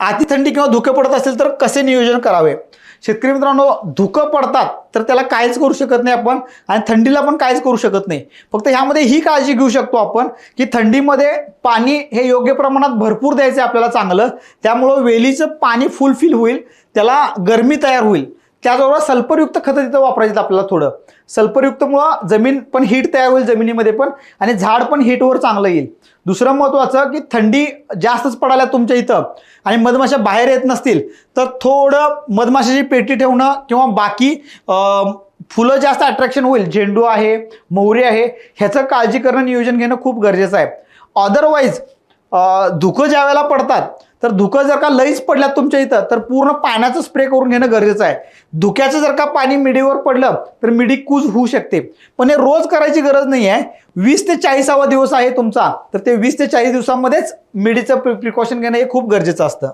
अति थंडी किंवा धुकं पडत असेल तर कसे नियोजन करावे? शेतकरी मित्रांनो धुकं पडतात तर त्याला काहीच करू शकत नाही आपण आणि थंडीला पण काहीच करू शकत नाही. फक्त ह्यामध्ये ही काळजी घेऊ शकतो आपण की थंडीमध्ये पाणी हे योग्य प्रमाणात भरपूर द्यायचं आहे आपल्याला चांगलं. त्यामुळं वेलीचं पाणी फुलफिल होईल त्याला गरमी तयार होईल. त्याचबरोबर सल्फरयुक्त खतं तिथं वापरायचं आपल्याला थोडं. सल्फरयुक्तमुळं जमीन पण हीट तयार होईल जमिनीमध्ये पण आणि झाड पण हीटवर चांगलं येईल. दुसरं महत्त्वाचं की थंडी जास्तच पडायला तुमच्या इथं आणि मधमाशा बाहेर येत नसतील तर थोडं मधमाशाची पेटी ठेवणं किंवा बाकी फुलं जास्त अट्रॅक्शन होईल. झेंडू आहे मोहरी आहे ह्याचं काळजी करणं नियोजन घेणं खूप गरजेचं आहे. अदरवाईज धुकं ज्या वेळेला पडतात तर धुकं जर का लईच पडल्यात तुमच्या इथं तर पूर्ण पाण्याचं स्प्रे करून घेणं गरजेचं आहे. धुक्याचं जर का पाणी मिडीवर पडलं तर मिडी कूज होऊ शकते. पण हे रोज करायची गरज नाही आहे. वीस ते चाळीसावा दिवस आहे तुमचा तर ते वीस ते चाळीस दिवसामध्येच मिडीचं प्रिकॉशन घेणं हे खूप गरजेचं असतं.